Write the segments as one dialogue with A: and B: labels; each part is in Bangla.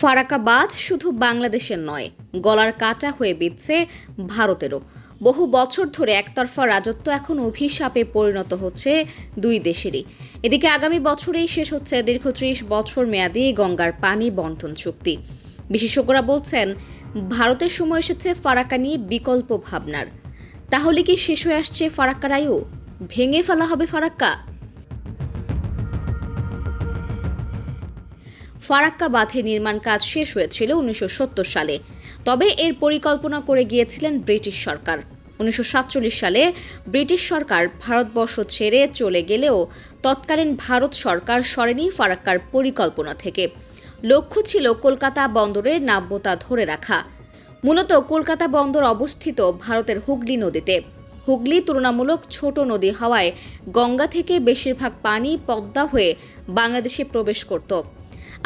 A: ফারাক্কা বাঁধ শুধু বাংলাদেশের নয়, গলার কাটা হয়ে বিচ্ছে ভারতেরও। বহু বছর ধরে একতরফা রাজত্ব এখন অভিশাপে পরিণত হচ্ছে দুই দেশেরই। এদিকে আগামী বছরেই শেষ হচ্ছে দীর্ঘ ত্রিশ বছর মেয়াদী গঙ্গার পানি বন্টন চুক্তি। বিশেষজ্ঞরা বলছেন, ভারতের সময় এসেছে ফারাক্কা নিয়ে বিকল্প ভাবনার। তাহলে কি শেষ হয়ে আসছে ফারাক্কার আয়ু ভেঙে ফেলা হবে ফারাক্কা? ফারাক্কা বাঁধের নির্মাণ কাজ শেষ হয়েছিল উনিশশো সত্তর সালে। তবে এর পরিকল্পনা করে গিয়েছিলেন ব্রিটিশ সরকার। উনিশশো সাতচল্লিশ সালে ব্রিটিশ সরকার ভারতবর্ষ ছেড়ে চলে গেলেও তৎকালীন ভারত সরকার সরেনি ফারাক্কার পরিকল্পনা থেকে। লক্ষ্য ছিল কলকাতা বন্দরের নাব্যতা ধরে রাখা। মূলত কলকাতা বন্দর অবস্থিত ভারতের হুগলি নদীতে। হুগলি তুলনামূলক ছোট নদী হওয়ায় গঙ্গা থেকে বেশিরভাগ পানি পদ্মা হয়ে বাংলাদেশে প্রবেশ করত।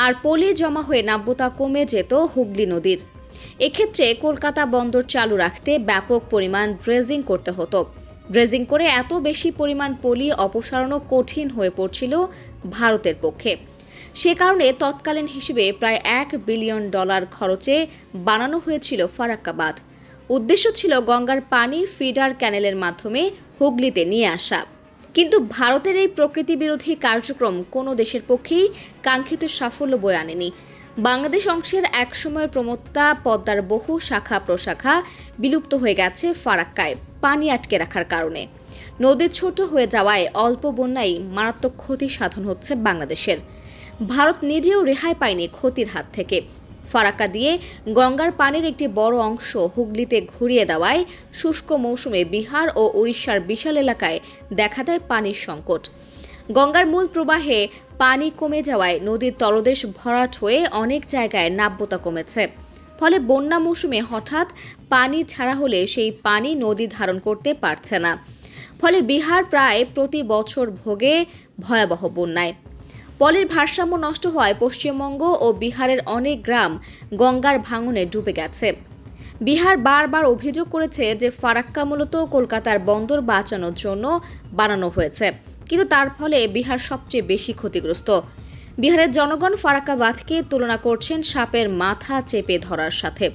A: আর পলি জমা হয়ে নাব্যতা কমে যেত হুগলি নদীর। এক্ষেত্রে কলকাতা বন্দর চালু রাখতে ব্যাপক পরিমাণ ড্রেজিং করতে হতো। ড্রেজিং করে এত বেশি পরিমাণ পলি অপসারণও কঠিন হয়ে পড়ছিল ভারতের পক্ষে। সে কারণে তৎকালীন হিসেবে প্রায় এক বিলিয়ন ডলার খরচে বানানো হয়েছিল ফারাক্কা বাঁধ উদ্দেশ্য ছিল গঙ্গার পানি ফিডার ক্যানেলের মাধ্যমে হুগলিতে নিয়ে আসা। কিন্তু ভারতের এই প্রকৃতি বিরোধী কার্যক্রম কোনো দেশের পক্ষেই কাঙ্ক্ষিত সাফল্য বয়ে আনেনি। বাংলাদেশ অংশের একসময়ের প্রমত্তা পদ্মার বহু শাখা প্রশাখা বিলুপ্ত হয়ে গেছে ফারাক্কায়, পানি আটকে রাখার কারণে। নদী ছোট হয়ে যাওয়ায় অল্প বন্যায় মারাত্মক ক্ষতি সাধন হচ্ছে বাংলাদেশের। ভারত নিজেও রেহাই পায়নি ক্ষতির হাত থেকে। ফারাক্কা দিয়ে গঙ্গার পানির একটি বড় অংশ হুগলিতে ঘুরিয়ে দেওয়ায় শুষ্ক মৌসুমে বিহার ও উড়িষ্যার বিশাল এলাকায় দেখা দেয় পানির সংকট। গঙ্গার মূল প্রবাহে পানি কমে যাওয়ায় নদীর তলদেশ ভরাট হয়ে অনেক জায়গায় নাব্যতা কমেছে। ফলে বন্যা মৌসুমে হঠাৎ পানি ছাড়া হলে সেই পানি নদী ধারণ করতে পারছে না। ফলে বিহার প্রায় প্রতি বছর ভোগে ভয়াবহ বন্যায়। পলের ভারসাম্য নষ্ট হওয়ায় পশ্চিমবঙ্গ ও বিহারের অনেক গ্রাম গঙ্গার ভাঙনে ডুবে গেছে। বিহার বারবার অভিযোগ করেছে যে ফারাক্কা মূলত কলকাতার বন্দর বাঁচানোর জন্য বানানো হয়েছে, কিন্তু তার ফলে বিহার সবচেয়ে বেশি ক্ষতিগ্রস্ত। বিহারের জনগণ ফারাক্কা বাঁধকে তুলনা করছেন সাপের মাথা চেপে ধরার সাথে।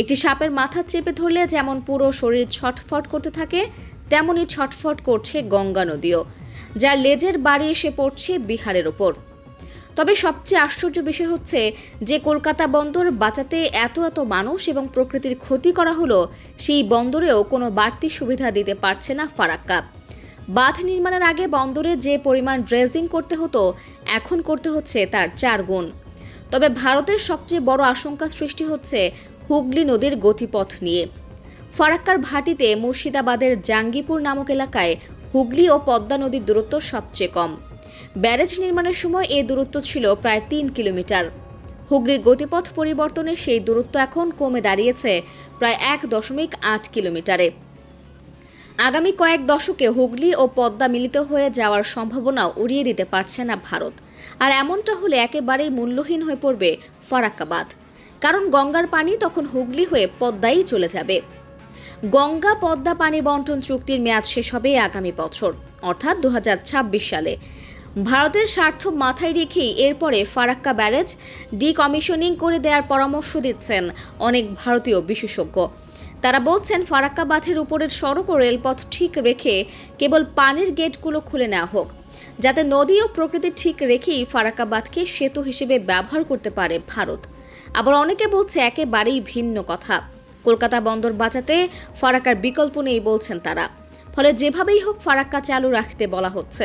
A: একটি সাপের মাথা চেপে ধরলে যেমন পুরো শরীর ছটফট করতে থাকে, তেমনই ছটফট করছে গঙ্গা নদীও। যার লেজের বাড়ি এসে পড়ছে বিহারের ওপর। তবে সবচেয়ে আশ্চর্য বিষয় হচ্ছে যে কলকাতা বন্দর বাঁচাতে এত এত মানুষ এবং প্রকৃতির ক্ষতি করা হলো, সেই বন্দরেও কোনো বাড়তি সুবিধা দিতে পারছে না ফারাক্কা। বাঁধ নির্মাণের আগে বন্দরে যে পরিমাণ ড্রেজিং করতে হতো, এখন করতে হচ্ছে তার চার গুণ। তবে ভারতের সবচেয়ে বড় আশঙ্কা সৃষ্টি হচ্ছে হুগলি নদীর গতিপথ নিয়ে। ফারাক্কার ভাটিতে মুর্শিদাবাদের জাঙ্গিপুর নামক এলাকায় হুগলি ও পদ্মা নদীর দূরত্ব সবচেয়ে কম। ব্যারেজ নির্মাণের সময় এই দূরত্ব ছিল প্রায় তিন কিলোমিটার। হুগলির গতিপথ পরিবর্তনে সেই দূরত্ব এখন কমে দাঁড়িয়েছে প্রায় এক দশমিক আট কিলোমিটারে। আগামী কয়েক দশকে হুগলি ও পদ্মা মিলিত হয়ে যাওয়ার সম্ভাবনাও উড়িয়ে দিতে পারছে না ভারত। আর এমনটা হলে একেবারেই মূল্যহীন হয়ে পড়বে ফারাক্কাবাদ। কারণ গঙ্গার পানি তখন হুগলি হয়ে পদ্মাই চলে যাবে। গঙ্গা, পদ্মা, পানি বন্টন চুক্তির মেয়াদ শেষ হবে আগামী বছর, অর্থাৎ দু হাজার ছাব্বিশ সালে। ভারতের স্বার্থ মাথায় রেখেই এরপরে ফারাক্কা ব্যারেজ ডিকমিশনিং করে দেওয়ার পরামর্শ দিচ্ছেন অনেক ভারতীয় বিশেষজ্ঞ। তারা বলছেন, ফারাক্কা বাঁধের উপরের সড়ক ও রেলপথ ঠিক রেখে কেবল পানির গেটগুলো খুলে নেওয়া হোক, যাতে নদী ও প্রকৃতি ঠিক রেখেই ফারাক্কা বাঁধকে সেতু হিসেবে ব্যবহার করতে পারে ভারত। আবার অনেকে বলছে, একেবারেই ভিন্ন কথা। কলকাতা বন্দর বাঁচাতে ফারাক্কার বিকল্প নেই বলছেন তারা। ফলে যেভাবেই হোক ফারাক্কা চালু রাখতে বলা হচ্ছে,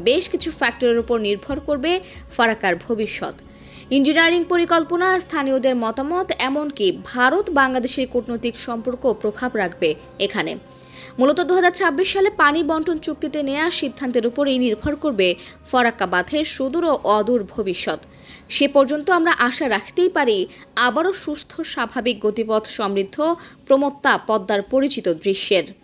A: বেশ কিছু ফ্যাক্টরের উপর নির্ভর করবে ফারাক্কার ভবিষ্যৎ। ইঞ্জিনিয়ারিং পরিকল্পনা, স্থানীয়দের মতামত, এমনকি ভারত বাংলাদেশের কূটনৈতিক সম্পর্ক প্রভাব রাখবে এখানে। মূলত দু হাজার ছাব্বিশ সালে পানি বন্টন চুক্তিতে নেওয়া সিদ্ধান্তের উপরেই নির্ভর করবে ফরাক্কা বাঁধের সুদূর ও অদূর ভবিষ্যৎ। সে পর্যন্ত আমরা আশা রাখতেই পারি আবারও সুস্থ, স্বাভাবিক গতিপথ সমৃদ্ধ, প্রমত্তা পদ্মার পরিচিত দৃশ্যের।